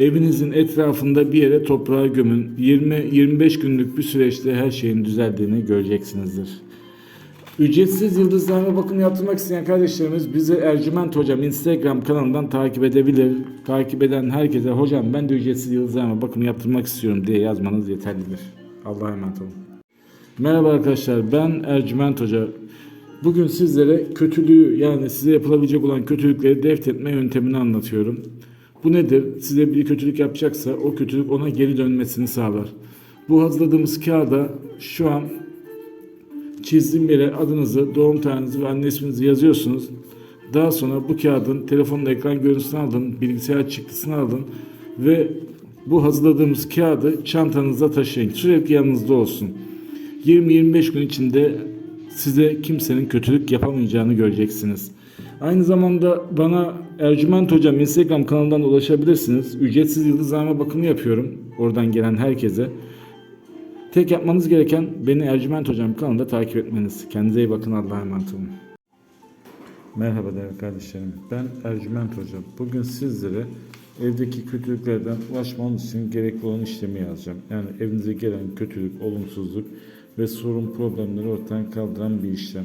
Evinizin etrafında bir yere toprağa gömün. 20-25 günlük bir süreçte her şeyin düzeldiğini göreceksinizdir. Ücretsiz yıldızlarına bakım yaptırmak isteyen kardeşlerimiz bizi Ercüment Hocam Instagram kanalından takip edebilir. Takip eden herkese hocam ben de ücretsiz yıldızlarına bakım yaptırmak istiyorum diye yazmanız yeterlidir. Allah'a emanet olun. Merhaba arkadaşlar ben Ercüment Hoca. Bugün sizlere kötülüğü yani size yapılabilecek olan kötülükleri defnetme yöntemini anlatıyorum. Bu nedir? Size bir kötülük yapacaksa o kötülük ona geri dönmesini sağlar. Bu hazırladığımız kağıda şu an çizdiğim yere adınızı, doğum tarihinizi ve anne isminizi yazıyorsunuz. Daha sonra bu kağıdın telefonun ekran görüntüsünü alın, bilgisayar çıktısını alın ve bu hazırladığımız kağıdı çantanızda taşıyın. Sürekli yanınızda olsun. 20-25 gün içinde size kimsenin kötülük yapamayacağını göreceksiniz. Aynı zamanda bana Ercüment Hocam Instagram kanalından ulaşabilirsiniz. Ücretsiz yıldızlama bakımı yapıyorum. Oradan gelen herkese. Tek yapmanız gereken beni Ercüment Hocam kanalında takip etmeniz. Kendinize iyi bakın. Allah'a emanet olun. Merhaba değerli kardeşlerim. Ben Ercüment Hocam. Bugün sizlere evdeki kötülüklerden ulaşmanız için gerekli olan işlemi yazacağım. Yani evinize gelen kötülük, olumsuzluk ve sorun problemleri ortadan kaldıran bir işlem.